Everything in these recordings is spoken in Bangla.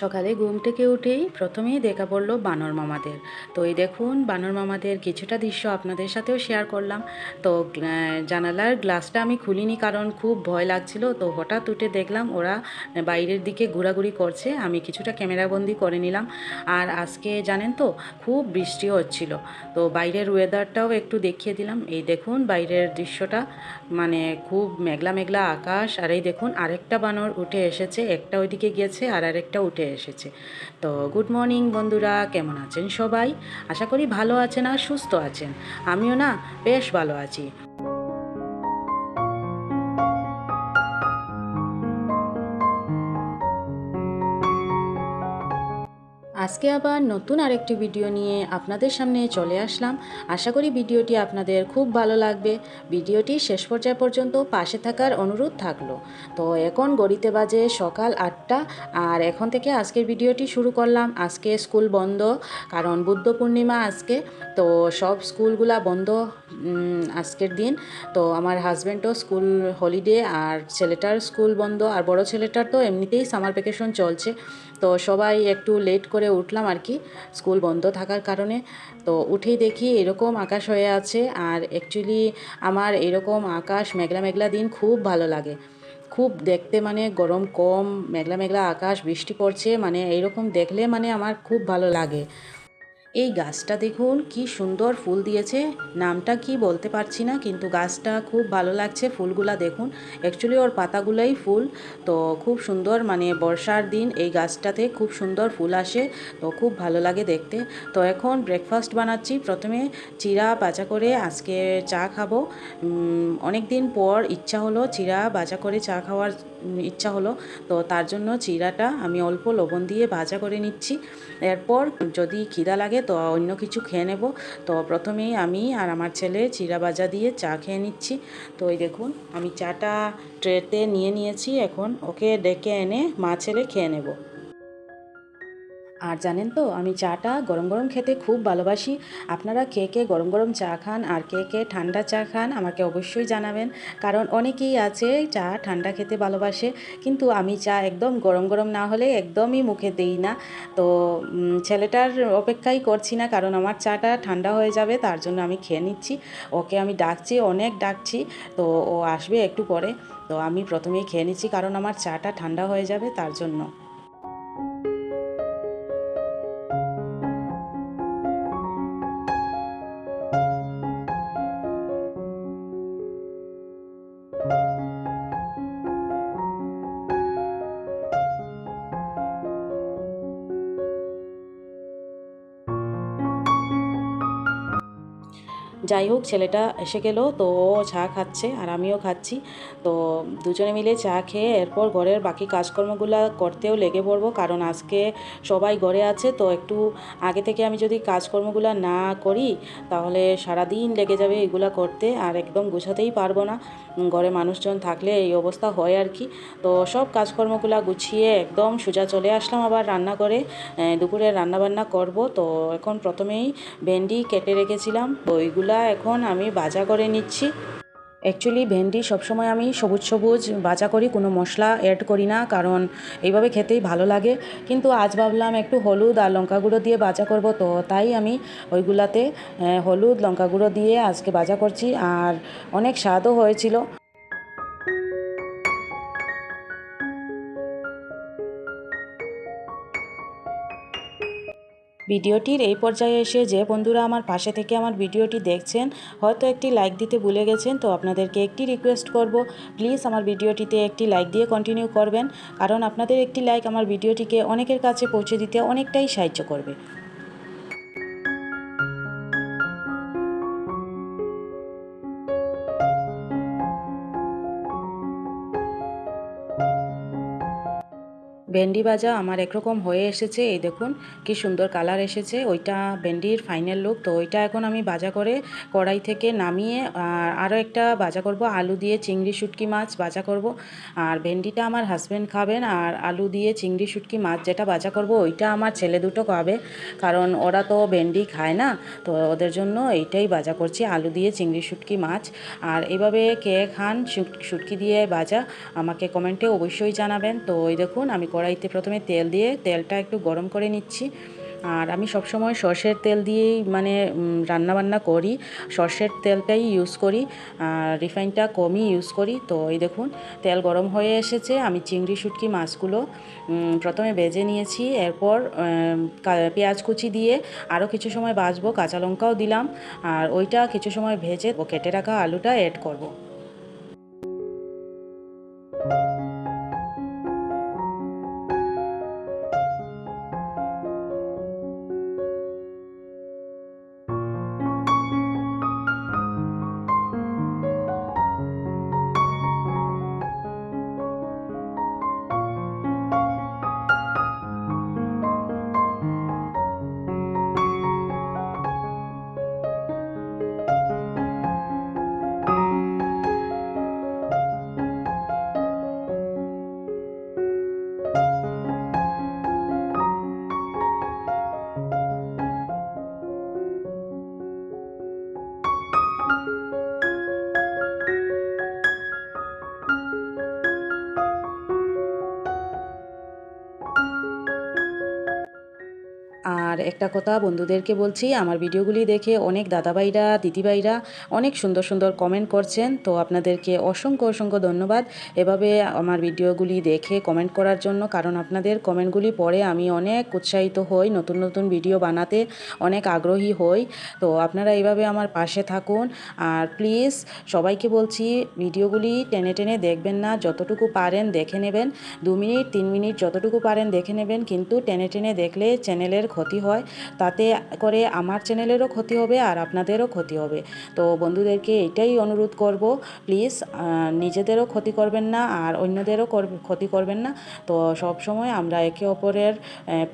সকালে ঘুম থেকে উঠেই প্রথমেই দেখা পড়ল বানর মামাদের। তো এই দেখুন, বানর মামাদের কিছুটা দৃশ্য আপনাদের সাথেও শেয়ার করলাম। তো জানালার গ্লাসটা আমি খুলিনি কারণ খুব ভয় লাগছিল। তো হঠাৎ উঠে দেখলাম ওরা বাইরের দিকে ঘোরাঘুরি করছে। আমি কিছুটা ক্যামেরাবন্দি করে নিলাম। আর আজকে জানেন তো, খুব বৃষ্টি হচ্ছিল। তো বাইরের ওয়েদারটাও একটু দেখিয়ে দিলাম। এই দেখুন, বাইরের দৃশ্যটা। মানে খুব মেঘলা মেঘলা আকাশ, আর এই দেখুন আরেকটা বানর উঠে এসেছে, একটা ওইদিকে গিয়েছে আর আরেকটা উঠে এসেছে। তো গুড মর্নিং বন্ধুরা, কেমন আছেন সবাই? আশা করি ভালো আছেন আর সুস্থ আছেন। আমিও না বেশ ভালো আছি। আজকে আবার নতুন আরেকটি ভিডিও নিয়ে আপনাদের সামনে চলে আসলাম। আশা করি ভিডিওটি আপনাদের খুব ভালো লাগবে। ভিডিওটি শেষ পর্যায় পর্যন্ত পাশে থাকার অনুরোধ থাকল। তো এখন গড়িতে বাজে সকাল আটটা আর এখন থেকে আজকের ভিডিওটি শুরু করলাম। আজকে স্কুল বন্ধ, কারণ বুদ্ধ পূর্ণিমা আজকে। তো সব স্কুলগুলা বন্ধ আজকের দিন। তো আমার হাজব্যান্ডও স্কুল হলিডে আর ছেলেটার স্কুল বন্ধ। আর বড় ছেলেটার তো এমনিতেই সামার ভ্যাকেশন চলছে। তো সবাই একটু লেট করে উঠলাম আর কি। স্কুল বন্ধ থাকার কারণে। তো উঠেই দেখি এরকম আকাশ হয়ে আছে আর অ্যাকচুয়ালি আমার এরকম আকাশ মেঘলা মেঘলা দিন খুব ভালো লাগে। খুব দেখতে মানে গরম কম, মেঘলা মেঘলা আকাশ, বৃষ্টি পড়ছে মানে এইরকম দেখলে মানে আমার খুব ভালো লাগে। এই গাছটা দেখুন, কি সুন্দর ফুল দিয়েছে। নামটা কি বলতে পারছি না, কিন্তু গাছটা খুব ভালো লাগছে ফুলগুলা দেখুন। অ্যাকচুয়ালি ওর পাতাগুলাই ফুল। তো খুব সুন্দর মানে বর্ষার দিন এই গাছটাতে খুব সুন্দর ফুল আসে। তো খুব ভালো লাগে দেখতে। তো এখন ব্রেকফাস্ট বানাচ্ছি। প্রথমে চিরা বাজা করে আজকে চা খাব। অনেক দিন পর ইচ্ছা হলো চিরা বাজা করে চা খাওয়ার ইচ্ছা হলো। তো তার জন্য চিরাটা আমি অল্প লবণ দিয়ে ভাজা করে নিচ্ছি। এরপর যদি খিদা লাগে তো অন্য কিছু খেয়ে নেব। তো প্রথমেই আমি আর আমার ছেলে চিরা ভাজা দিয়ে চা খেয়ে নিচ্ছি। তো এই দেখুন, আমি চাটা ট্রেতে নিয়ে নিয়েছি। এখন ওকে ডেকে এনে মা ছেলে খেয়ে নেব। আর জানেন তো, আমি চাটা গরম গরম খেতে খুব ভালোবাসি। আপনারা কে কে গরম গরম চা খান আর কে কে ঠান্ডা চা খান আমাকে অবশ্যই জানাবেন। কারণ অনেকেই আছে চা ঠান্ডা খেতে ভালোবাসে, কিন্তু আমি চা একদম গরম গরম না হলে একদমই মুখে দেই না। তো ছেলেটার অপেক্ষাই করছি না, কারণ আমার চাটা ঠান্ডা হয়ে যাবে, তার জন্য আমি খেয়ে নিচ্ছি। ওকে আমি ডাকছি, অনেক ডাকছি, তো ও আসবে একটু পরে। তো আমি প্রথমেই খেয়ে নিচ্ছি, কারণ আমার চাটা ঠান্ডা হয়ে যাবে তার জন্য। যাই হোক ছেলেটা এসে গেল, তো ও চা খাচ্ছে আর আমিও খাচ্ছি। তো দুজনে মিলে চা খেয়ে এরপর ঘরের বাকি কাজকর্মগুলো করতেও লেগে পড়ব, কারণ আজকে সবাই ঘরে আছে, তো একটু আগে থেকে আমি যদি কাজকর্মগুলো না করি, তাহলে সারাদিন লেগে যাবে এগুলো করতে, আর একদম গুছাতেই পারব না। ঘরে মানুষজন থাকলে এই অবস্থা হয় আর কি। তো সব কাজকর্মগুলো গুছিয়ে একদম সোজা চলে আসলাম আবার রান্না করে দুপুরে রান্না বান্না করব। তো এখন প্রথমেই ভেন্ডি কেটে রেখেছিলাম। ওইগুলা এখন আমি ভাজা করে নিচ্ছি। অ্যাকচুয়ালি ভেন্ডি সবসময় আমি সবুজ সবুজ বাঁচা করি, কোনো মশলা অ্যাড করি না, কারণ এইভাবে খেতেই ভালো লাগে। কিন্তু আজ ভাবলাম একটু হলুদ আর লঙ্কা গুঁড়ো দিয়ে বাজা করব তো, তাই আমি ওইগুলাতে হলুদ, লঙ্কা গুঁড়ো দিয়ে আজকে বাজা করছি। আর অনেক স্বাদও হয়েছিল। ভিডিওটির এই পর্যায়ে এসে যে বন্ধুরা আমার পাশে থেকে আমার ভিডিওটি দেখছেন, হয়তো একটি লাইক দিতে ভুলে গেছেন, তো আপনাদেরকে একটি রিকোয়েস্ট করব প্লিজ আমার ভিডিওটিতে একটি লাইক দিয়ে কন্টিনিউ করবেন। কারণ আপনাদের একটি লাইক আমার ভিডিওটিকে অনেকের কাছে পৌঁছে দিতে অনেকটাই সাহায্য করবে। ভেন্ডি ভাজা আমার একরকম হয়ে এসেছে, এই দেখুন কি সুন্দর কালার এসেছে। ওইটা ভেন্ডির ফাইনাল লুক তো ওইটা এখন আমি ভাজা করে কড়াই থেকে নামিয়ে, আর আরও একটা ভাজা করব, আলু দিয়ে চিংড়ি শুটকি মাছ ভাজা করব। আর ভেন্ডিটা আমার হাজব্যান্ড খাবেন, আর আলু দিয়ে চিংড়ি শুটকি মাছ যেটা ভাজা করব, ওইটা আমার ছেলে দুটো খাবে, কারণ ওরা তো ভেন্ডি খায় না, তো ওদের জন্য এইটাই ভাজা করছি, আলু দিয়ে চিংড়ি শুটকি মাছ। আর এভাবে কে খান শুটকি দিয়ে ভাজা, আমাকে কমেন্টে অবশ্যই জানাবেন। তো ওই দেখুন আমি কড়াইতে প্রথমে তেল দিয়ে তেলটা একটু গরম করে নিচ্ছি। আর আমি সবসময় সর্ষের তেল দিয়েই মানে রান্না বান্না করি। সর্ষের তেলটাই ইউজ করি। আর রিফাইনটা কমই ইউজ করি। তো এই দেখুন, তেল গরম হয়ে এসেছে। আমি চিংড়ি, শুটকি মাছগুলো প্রথমে ভেজে নিয়েছি। এরপর পেঁয়াজ কুচি দিয়ে আরও কিছু সময় বাজবো কাঁচা লঙ্কাও দিলাম। আর ওইটা কিছু সময় ভেজে কেটে রাখা আলুটা অ্যাড করব। আর একটা কথা বন্ধুদেরকে বলছি, আমার ভিডিওগুলি দেখে অনেক দাদাভাইরা, দিদিভাইরা অনেক সুন্দর সুন্দর কমেন্ট করছেন। তো আপনাদেরকে অসংখ্য অসংখ্য ধন্যবাদ। এভাবে আমার ভিডিওগুলি দেখে কমেন্ট করার জন্য, কারণ আপনাদের কমেন্টগুলি পড়ে আমি অনেক উৎসাহিত হই, নতুন নতুন ভিডিও বানাতে অনেক আগ্রহী হই। তো আপনারা এইভাবে আমার পাশে থাকুন। আর প্লিজ সবাইকে বলছি, ভিডিওগুলি টেনে টেনে দেখবেন না, যতটুকু পারেন দেখে নেবেন। দু মিনিট, তিন মিনিট যতটুকু পারেন দেখে নেবেন, কিন্তু টেনে টেনে দেখলে চ্যানেলের ক্ষতি হয়, তাতে করে আমার চ্যানেলেরও ক্ষতি হবে আর আপনাদেরও ক্ষতি হবে। তো বন্ধুদেরকে এটাই অনুরোধ করব প্লিজ নিজেদেরও ক্ষতি করবেন না আর অন্যদেরও ক্ষতি করবেন না। তো সব সময় আমরা একে অপরের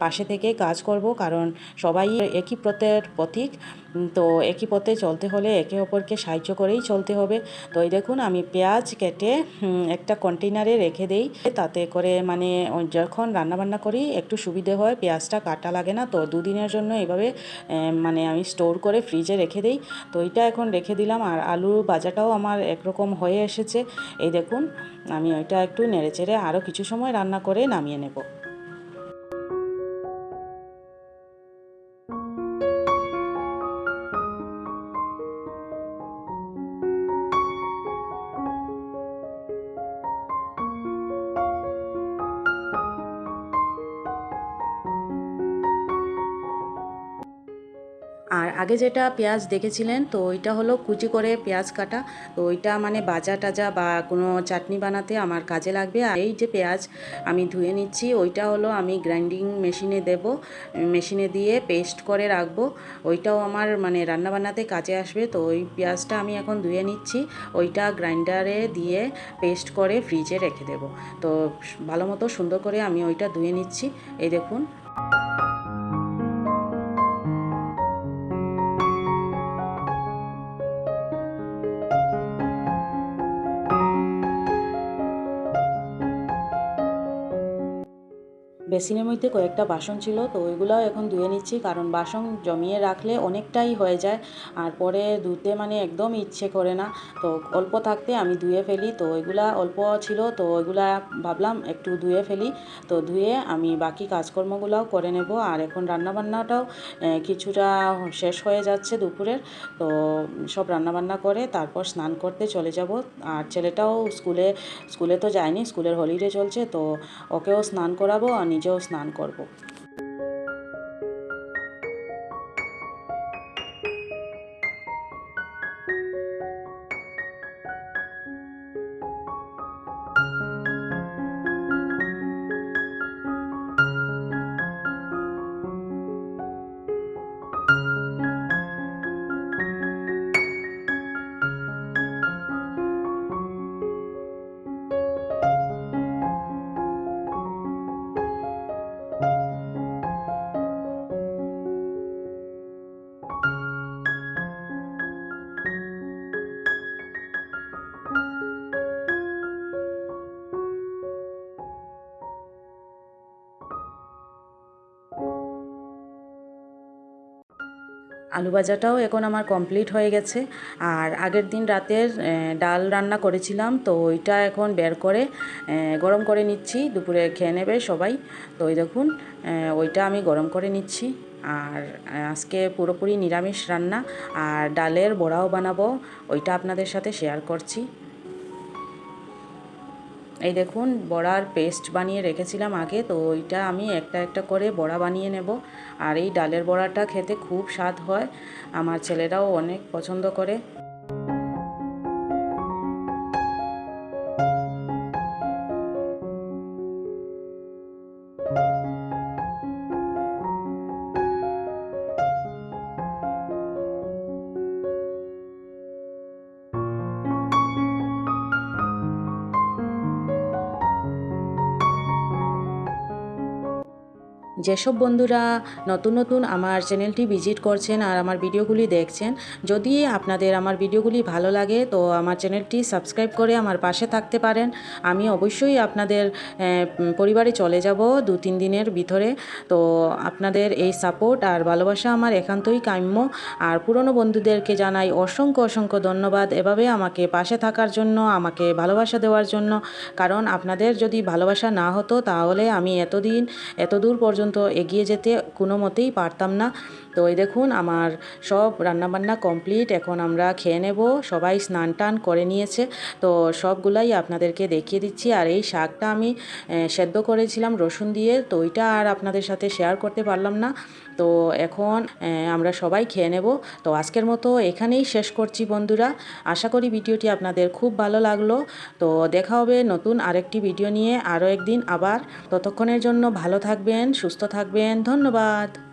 পাশে থেকে কাজ করব, কারণ সবাই একই পথের পথিক। তো একই পথে চলতে হলে একে অপরকে সাহায্য করেই চলতে হবে। তো এই দেখুন, আমি পেঁয়াজ কেটে একটা কন্টেনারে রেখে দেই। তাতে করে মানে যখন রান্নাবান্না করি, একটু সুবিধে হয়, পেঁয়াজটা কাটা লাগে না, তো দুদিনের জন্য এভাবে মানে আমি স্টোর করে ফ্রিজে রেখে দিই। তো এইটা এখন রেখে দিলাম আর আলু বাজাটাও আমার একরকম হয়ে এসেছে। এই দেখুন, আমি ওইটা একটু নেড়ে চেড়ে আরও কিছু সময় রান্না করে নামিয়ে নেব। আর আগে যেটা পেঁয়াজ দেখেছিলেন, তো ওইটা হলো কুচি করে পেঁয়াজ কাটা। তো ওইটা মানে বাজা টাজা বা কোনো চাটনি বানাতে আমার কাজে লাগবে। আর এই যে পেঁয়াজ আমি ধুয়ে নিচ্ছি, ওইটা হলো আমি গ্রাইন্ডিং মেশিনে দেব। মেশিনে দিয়ে পেস্ট করে রাখব। ওইটাও আমার মানে রান্না বান্নাতে কাজে আসবে। তো ওই পেঁয়াজটা আমি এখন ধুয়ে নিচ্ছি। ওইটা গ্রাইন্ডারে দিয়ে পেস্ট করে ফ্রিজে রেখে দেব। তো ভালো মতো সুন্দর করে আমি ওইটা ধুয়ে নিচ্ছি। এই দেখুন। বেসিনের মধ্যে কয়েকটা বাসন ছিল, তো ওইগুলোও এখন ধুয়ে নিচ্ছি। কারণ বাসন জমিয়ে রাখলে অনেকটাই হয়ে যায়, আর পরে ধুতে মানে একদম ইচ্ছে করে না। তো অল্প থাকতে আমি ধুয়ে ফেলি, তো ওইগুলা অল্প ছিল, তো ওইগুলা ভাবলাম একটু ধুয়ে ফেলি। তো ধুয়ে আমি বাকি কাজকর্মগুলোও করে নেব, আর এখন রান্নাবান্নাটাও কিছুটা শেষ হয়ে যাচ্ছে দুপুরের। তো সব রান্নাবান্না করে তারপর স্নান করতে চলে যাব। আর ছেলেটাও স্কুলে স্কুলে তো যায়নি, স্কুলের হলিডে চলছে, তো ওকেও স্নান করাবো, আর নিজেও স্নান করব। আলু ভাজাটাও এখন আমার কমপ্লিট হয়ে গেছে। আর আগের দিন রাতের ডাল রান্না করেছিলাম, তো ওইটা এখন বের করে গরম করে নিচ্ছি, দুপুরে খেয়ে নেবে সবাই। তো ওই দেখুন ওইটা আমি গরম করে নিচ্ছি। আর আজকে পুরোপুরি নিরামিষ রান্না, আর ডালের বড়াও বানাবো, ওইটা আপনাদের সাথে শেয়ার করছি। এই দেখুন, বড়ার পেস্ট বানিয়ে রেখেছিলাম আগে, তো ওইটা আমি একটা একটা করে বড়া বানিয়ে নেব। আর এই ডালের বড়াটা খেতে খুব স্বাদ হয়। আমার ছেলেরাও অনেক পছন্দ করে। যেসব বন্ধুরা নতুন নতুন আমার চ্যানেলটি ভিজিট করছেন আর আমার ভিডিওগুলি দেখছেন, যদি আপনাদের আমার ভিডিওগুলি ভালো লাগে, তো আমার চ্যানেলটি সাবস্ক্রাইব করে আমার পাশে থাকতে পারেন। আমি অবশ্যই আপনাদের পরিবারে চলে যাব দু তিন দিনের ভিতরে। তো আপনাদের এই সাপোর্ট আর ভালোবাসা আমার একান্তই কাম্য। আর পুরনো বন্ধুদেরকে জানাই অসংখ্য অসংখ্য ধন্যবাদ এভাবে আমাকে পাশে থাকার জন্য, আমাকে ভালোবাসা দেওয়ার জন্য। কারণ আপনাদের যদি ভালোবাসা না হতো, তাহলে আমি এতদিন এত দূর পর্যন্ত এগিয়ে যেতে কোনো মতেই পারতাম না। তো এই দেখুন, আমার সব রান্নাবান্না কমপ্লিট। এখন আমরা খেয়ে নেব। সবাই স্নান টান করে নিয়েছে। তো সবগুলাই আপনাদেরকে দেখিয়ে দিচ্ছি। আর এই শাকটা আমি সেদ্ধ করেছিলাম রসুন দিয়ে। তো ওইটা আর আপনাদের সাথে শেয়ার করতে পারলাম না। তো এখন আমরা সবাই খেয়ে নেব। তো আজকের মতো এখানেই শেষ করছি বন্ধুরা। আশা করি ভিডিওটি আপনাদের খুব ভালো লাগল। তো দেখা হবে নতুন আরেকটি ভিডিও নিয়ে আরও একদিন আবার। ততক্ষণের জন্য ভালো থাকবেন, সুস্থ থাকবেন। ধন্যবাদ।